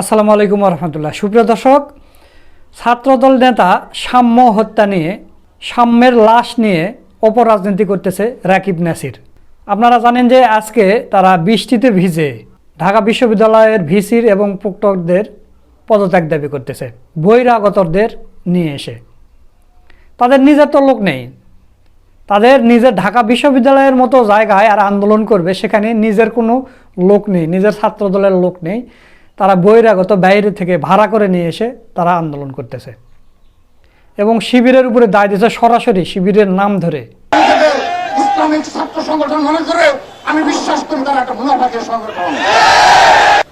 আসসালামু আলাইকুম রহমতুল্লাহ সুপ্রিয় দর্শক, ছাত্রদল নেতা সাম্য হত্যা নিয়ে, সাম্যের লাশ নিয়ে অপরাজনীতি করতেছে রাকিব নাসির। আপনারা জানেন যে আজকে তারা বৃষ্টিতে ভিজে ঢাকা বিশ্ববিদ্যালয়ের ভিসির এবং প্রক্টরদের পদত্যাগ দাবি করতেছে, বহিরাগতদের নিয়ে এসে। তাদের নিজের তো লোক নেই। তাদের নিজের ঢাকা বিশ্ববিদ্যালয়ের মতো জায়গায় আর আন্দোলন করবে, সেখানে নিজের কোনো লোক নেই, নিজের ছাত্রদলের লোক নেই। তারা বহিরাগত বাইরে থেকে ভাড়া করে নিয়ে এসে তারা আন্দোলন করতেছে। এবং শিবিরের উপরে দায় দিয়েছে সরাসরি শিবিরের নাম ধরে। ছাত্র সংগঠন মনে করে আমি বিশ্বাস করি তারা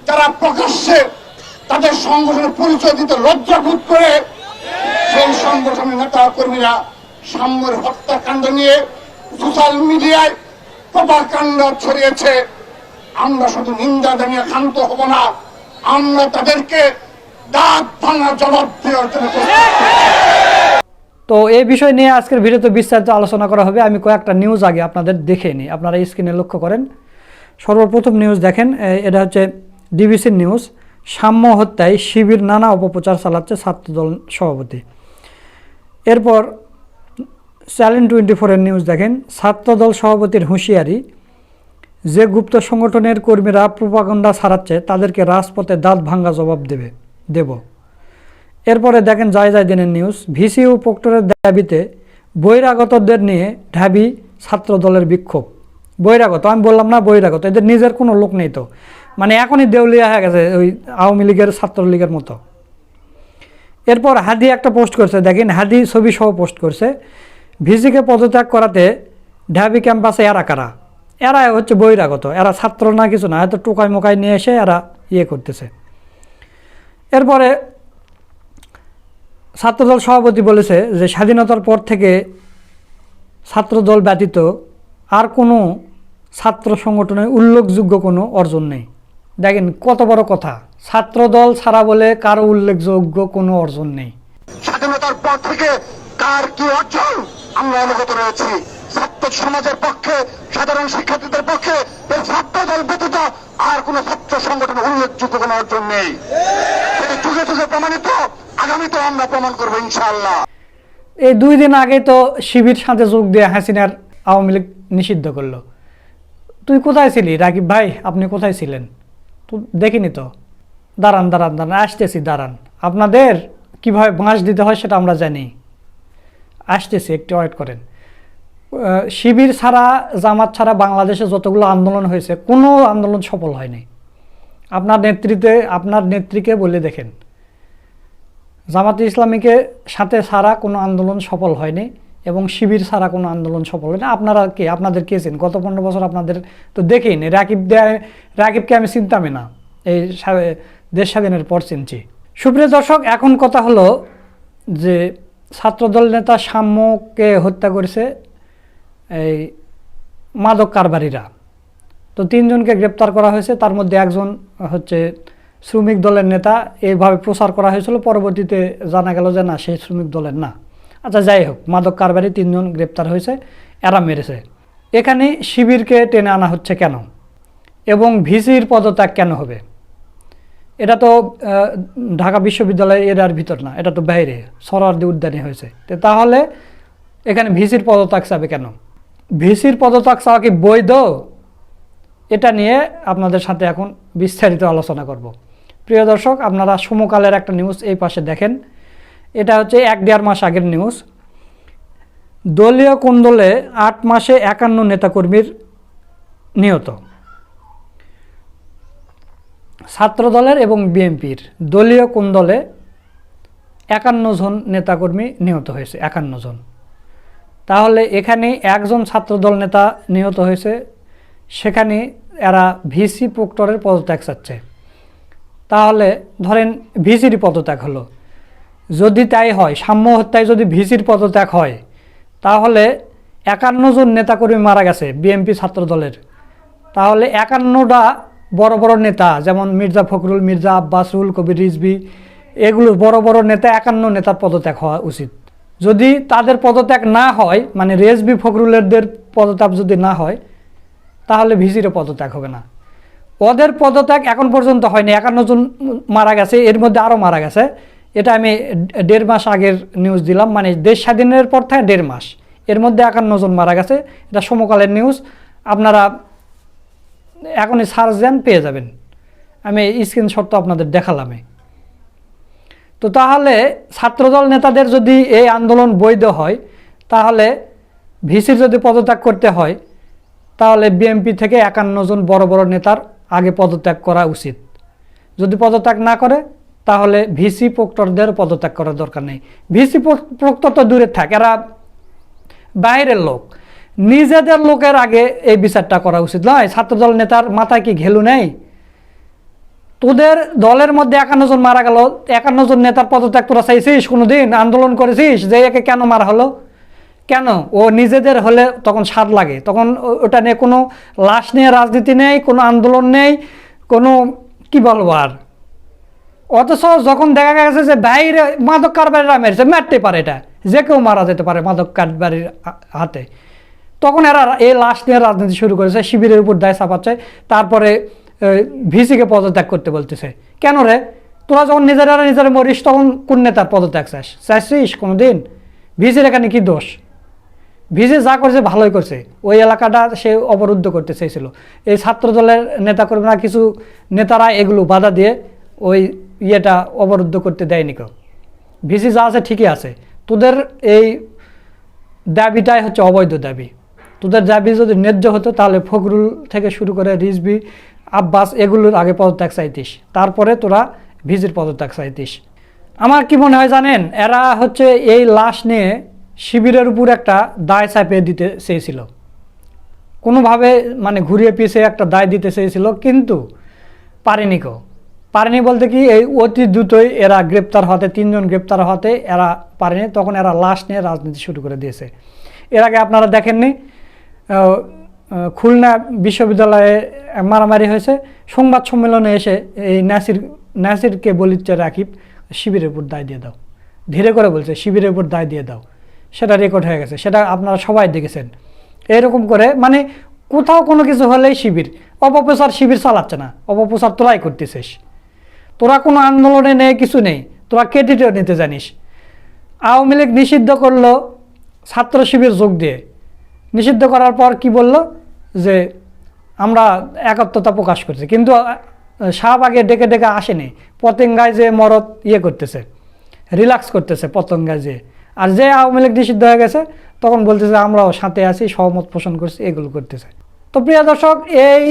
যারা প্রকাশ্যে তাদের সংগঠনের পরিচয় দিতে লজ্জাবোধ করে, সেই সংগঠনের নেতা কর্মীরা সাম্যের হত্যাকাণ্ড নিয়ে সোশ্যাল মিডিয়ায় প্রপাকাণ্ড ছড়িয়েছে। আমরা শুধু নিন্দা জানিয়ে ক্ষান্ত হব না। আমরা তাদেরকে দাঁত ভাঙা জবাব তো এই বিষয় নিয়ে আজকের ভিডিওতে বিস্তারিত আলোচনা করা হবে। আমি কয়েকটা নিউজ আগে আপনাদের দেখে নিই। আপনারা স্ক্রিনে লক্ষ্য করেন। সর্বপ্রথম নিউজ দেখেন। এটা হচ্ছে ডিবিসির নিউজ সাম্য হত্যায় শিবির নানা অপপ্রচার চালাচ্ছে ছাত্রদল সভাপতি। এরপর চ্যালেঞ্জ টোয়েন্টি ফোরের নিউজ দেখেন। ছাত্রদল সভাপতির হুঁশিয়ারি যে গুপ্ত সংগঠনের কর্মীরা প্রোপাগন্ডা ছাড়াচ্ছে তাদেরকে রাজপথে দাঁত ভাঙ্গা জবাব দেবে, দেব। এরপরে দেখেন যায় যায় দিনের নিউজ। ভিসি ও প্রক্টরের দাবিতে বহিরাগতদের নিয়ে ঢাবি ছাত্র দলের বিক্ষোভ। বহিরাগত, আমি বললাম না বহিরাগত, এদের নিজের কোনো লোক নেই তো। মানে এখনই দেউলিয়া হয়ে গেছে ওই আওয়ামী লীগের, ছাত্রলীগের মতো। এরপর হাদি একটা পোস্ট করছে, দেখেন হাদি ছবি সহ পোস্ট করছে। ভিসিকে পদত্যাগ করাতে ঢাবি ক্যাম্পাসে এরা কারা? এরা হচ্ছে বহিরাগত, এরা ছাত্র না কিছু না হয়তো টোকাই মোকাই নিয়ে এসে এরা ইয়ে করতেছে। এরপরে ছাত্রদল সভাপতি বলেছে যে স্বাধীনতার পর থেকে ছাত্রদল ব্যতীত আর কোনো ছাত্র সংগঠনের উল্লেখযোগ্য কোনো অর্জন নেই। দেখেন কত বড় কথা, ছাত্রদল ছাড়া বলে কারও উল্লেখযোগ্য কোনো অর্জন নেই। স্বাধীনতার পর থেকে কার কি অর্জন? আমরা অবগত রয়েছি। ছাত্র সমাজের পক্ষে, সাধারণ শিক্ষার্থীদের পক্ষে এই ছাত্র দল ব্যতীত আর কোন ছাত্র সংগঠনের উল্লেখযোগ্য কোনো অর্জন নেই। সেটি যুগে যুগে প্রমাণিত আগামীতে আমরা প্রমাণ করব ইনশাআল্লাহ। এই দুই দিন আগে তো শিবির সাথে যোগ দিয়ে হাসিনার আওয়ামী লীগ নিষিদ্ধ করল। তুই কোথায় ছিলি? রাকিব ভাই, আপনি কোথায় ছিলেন? তো দেখিনি তো। দাঁড়ান দাঁড়ান দাঁড়ান, আসতেছি, দাঁড়ান। আপনাদের কীভাবে বাঁশ দিতে হয় সেটা আমরা জানি। আসতেছি, একটু ওয়েট করেন। শিবির ছাড়া, জামাত ছাড়া বাংলাদেশে যতগুলো আন্দোলন হয়েছে, কোনো আন্দোলন সফল হয়নি আপনার নেতৃত্বে, আপনার নেত্রীকে বলে দেখেন। জামাতে ইসলামীকে সাথে ছাড়া কোনো আন্দোলন সফল হয়নি এবং শিবির ছাড়া কোনো আন্দোলন সফল হয়নি। আপনারা কে? আপনাদের কে চেন গত পনেরো বছর আপনাদের তো দেখেইনি রাকিব দেয় রাকিবকে আমি চিনতামই না। এই দেশ স্বাধীনের পর চিনছি। সুপ্রিয় দর্শক, এখন কথা হলো যে ছাত্রদল নেতা সাম্যকে হত্যা করেছে এই মাদক কারবারিরা। তো তিনজনকে গ্রেপ্তার করা হয়েছে, তার মধ্যে একজন হচ্ছে শ্রমিক দলের নেতা এইভাবে প্রচার করা হয়েছিল, পরবর্তীতে জানা গেল যে না, সেই শ্রমিক দলের না। আচ্ছা যাই হোক, মাদক কারবারি তিনজন গ্রেপ্তার হয়েছে, এরা মেরেছে। এখানে শিবিরকে টেনে আনা হচ্ছে কেন? এবং ভিসির পদত্যাগ কেন হবে? এটা তো ঢাকা বিশ্ববিদ্যালয় এরার ভিতর না, এটা তো বাইরে, সরারদি উদ্যানে হয়েছে। তাহলে এখানে ভিসির পদত্যাগ চাবে কেন? ভিসির পদত্যাগ চাওয়া কি বৈধ? এটা নিয়ে আপনাদের সাথে এখন বিস্তারিত আলোচনা করব। প্রিয় দর্শক, আপনারা সমকালের একটা নিউজ এই পাশে দেখেন। এটা হচ্ছে এক দেড় মাস আগের নিউজ। দলীয় কোন্দলে আট মাসে একান্ন নেতাকর্মীর নিহত। ছাত্রদলের এবং বিএনপির দলীয় কোন্দলে একান্ন জন নেতাকর্মী নিহত হয়েছে, একান্ন জন। তাহলে এখানে একজন ছাত্রদল নেতা নিহত হয়েছে, সেখানে এরা ভিসি প্রক্টরের পদত্যাগ চাচ্ছে। তাহলে ধরেন ভিসির পদত্যাগ হলো। যদি তাই হয়, সাম্য হত্যায় যদি ভিসির পদত্যাগ হয়, তাহলে একান্ন জন নেতাকর্মী মারা গেছে বিএনপি ছাত্রদলের। তাহলে একান্নটা বড় বড় নেতা, যেমন মির্জা ফখরুল, মির্জা আব্বাস রুল কবির রিজবি এগুলো বড় বড় নেতা, একান্ন নেতার পদত্যাগ হওয়া উচিত। যদি তাদের পদত্যাগ না হয় মানে রেজবি ফখরুলেরদের পদত্যাগ যদি না হয়, তাহলে ভিসিরও পদত্যাগ হবে না। ওদের পদত্যাগ এখন পর্যন্ত হয়নি, একান্ন জন মারা গেছে, এর মধ্যে আরও মারা গেছে। এটা আমি দেড় মাস আগের নিউজ দিলাম মানে দেশ স্বাধীনের পর থেকে দেড় মাস। এর মধ্যে একান্ন জন মারা গেছে, এটা সমকালের নিউজ আপনারা এখনই সার্চ দেন, পেয়ে যাবেন। আমি স্ক্রিনশট তো আপনাদের দেখালামই। তো তাহলে ছাত্রদল নেতাদের যদি এই আন্দোলন বৈধ হয়, তাহলে ভিসির যদি পদত্যাগ করতে হয়, তাহলে বিএমপি থেকে একান্ন জন বড় বড় নেতার আগে পদত্যাগ করা উচিত। যদি পদত্যাগ না করে, তাহলে ভিসি প্রক্টরদের পদত্যাগ করার দরকার নেই। ভিসি প্রক্টর তো দূরে থাক, এরা বাইরের লোক। নিজেদের লোকের আগে এই বিচারটা করা উচিত। নয় ছাত্রদল নেতার মাথায় কি ঘেলু নেই? তোদের দলের মধ্যে একান্ন জন মারা গেল, একান্ন জন নেতার পদত্যাগ তোরা চাইছিস কোনোদিন? আন্দোলন করেছিস যে একে কেন মারা হলো? কেন? ও নিজেদের হলে তখন স্বাদ লাগে। তখন ওটা নিয়ে কোনো লাশ নিয়ে রাজনীতি নেই, কোনো আন্দোলন নেই, কোনো কি বলব আর? অথচ যখন দেখা গেছে যে বাইরে মাদক কারবারিরা মেরেছে, মারতে পারে এটা। যে কেউ মারা যেতে পারে মাদক কারবারির হাতে। তখন এরা এই লাশ নিয়ে রাজনীতি শুরু করেছে, শিবিরের উপর দায় চাপাচ্ছে। তারপরে ভিসিকে পদত্যাগ করতে বলতেছে। কেন রে? তোরা যখন নিজেরা নিজেরা মরিস, তখন কোন নেতার পদত্যাগ চাস? চাইছিস কোনো দিন ভিসির এখানে কি দোষ? ভিজে যা করছে ভালোই করছে। ওই এলাকাটা সে অবরুদ্ধ করতে চেয়েছিল এই ছাত্র দলের নেতাকর্মীরা কিছু নেতারা এগুলো বাধা দিয়ে ওই ইয়েটা অবরুদ্ধ করতে দেয়নি কেউ। ভিসি যা আছে ঠিকই আছে। তোদের এই দাবিটাই হচ্ছে অবৈধ দাবি। তোদের দাবি যদি ন্যায্য হতো, তাহলে ফখরুল থেকে শুরু করে রিজবি আব্বাস, এগুলোর আগে পদত্যাগ চাইতিস। তারপরে তোরা ভিজির পদত্যাগ চাইতিস। আমার কি মনে হয় জানেন, এরা হচ্ছে এই লাশ নিয়ে শিবিরের উপর একটা দায় চাপিয়ে দিতে চেয়েছিল। কোনোভাবে মানে ঘুরিয়ে পিছিয়ে একটা দায় দিতে চেয়েছিল, কিন্তু পারেনি কেউ। পারেনি বলতে কি, এই অতি দ্রুতই এরা গ্রেপ্তার হতে তিনজন গ্রেপ্তার হতে এরা পারেনি, তখন এরা লাশ নিয়ে রাজনীতি শুরু করে দিয়েছে। এর আগে আপনারা দেখেননি খুলনা বিশ্ববিদ্যালয়ে মারামারি হয়েছে। সংবাদ সম্মেলনে এসে এই নাসির, নাসিরকে বলিচ্ছে রাকিব, শিবিরের উপর দায় দিয়ে দাও। ধীরে করে বলছে, শিবিরের উপর দায় দিয়ে দাও। সেটা রেকর্ড হয়ে গেছে। সেটা আপনারা সবাই দেখেছেন। এরকম করে মানে কোথাও কোনো কিছু হলেই শিবির, অপপ্রচার শিবির চালাচ্ছে না। অপপ্রচার তোরাই করতেছিস। তোরা কোনো আন্দোলনে নেই, কিছু নেই। তোরা কেটিটেও নিতে জানিস। আওয়ামী লীগ নিষিদ্ধ করল ছাত্র শিবির যোগ দিয়ে। নিষিদ্ধ করার পর কি বলল? যে আমরা একাত্মতা প্রকাশ করছি। কিন্তু শাহবাগে ডেকে ডেকে আসেনি। পতেঙ্গায় যে মরদ ইয়ে করতেছে রিল্যাক্স করতেছে পতঙ্গায় যে। আর যে আওয়ামী লীগ নিষিদ্ধ হয়ে গেছে, তখন বলতেছে, আমরাও সাথে আছি, সহমত পোষণ করছি, এগুলো করতেছে। তো প্রিয় দর্শক, এই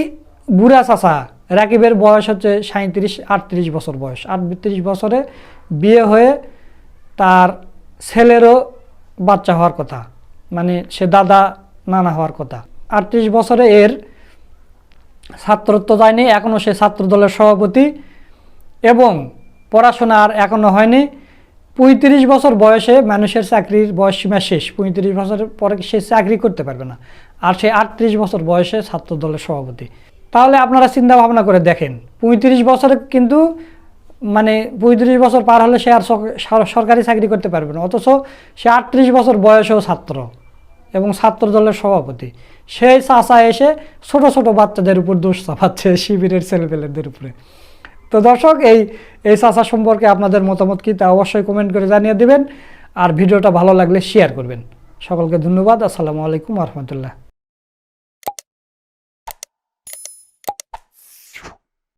বুড়া চাষা রাকিবের বয়স হচ্ছে সাঁত্রিশ আটত্রিশ বছর বয়স। আটত্রিশ বছরে বিয়ে হয়ে তার ছেলেরও বাচ্চা হওয়ার কথা। মানে সে দাদা, নানা হওয়ার কথা। আটত্রিশ বছরে এর ছাত্রত্ব যায়নি এখনও সে ছাত্র দলের সভাপতি এবং পড়াশোনা আর এখনও হয়নি। পঁয়ত্রিশ বছর বয়সে মানুষের চাকরির বয়স সীমা শেষ, পঁয়ত্রিশ বছরের পরে সে চাকরি করতে পারবে না। আর সে আটত্রিশ বছর বয়সে ছাত্র দলের সভাপতি। তাহলে আপনারা চিন্তা ভাবনা করে দেখেন, পঁয়ত্রিশ বছরে কিন্তু মানে পঁয়ত্রিশ বছর পার হলে সে আর সরকারি চাকরি করতে পারবে না, অথচ সে আটত্রিশ বছর বয়সেও ছাত্র। এবং ছাত্র দলের সভাপতি। সেই চাচা এসে ছোট ছোট বাচ্চাদের উপর দোষ চাপাচ্ছে শিবিরের ছেলেপেলেদের উপরে। তো দর্শক, এই এই চাচা সম্পর্কে আপনাদের মতামত কী তা অবশ্যই কমেন্ট করে জানিয়ে দেবেন। আর ভিডিওটা ভালো লাগলে শেয়ার করবেন। সকলকে ধন্যবাদ। আসসালামু আলাইকুম রহমতুল্লাহ।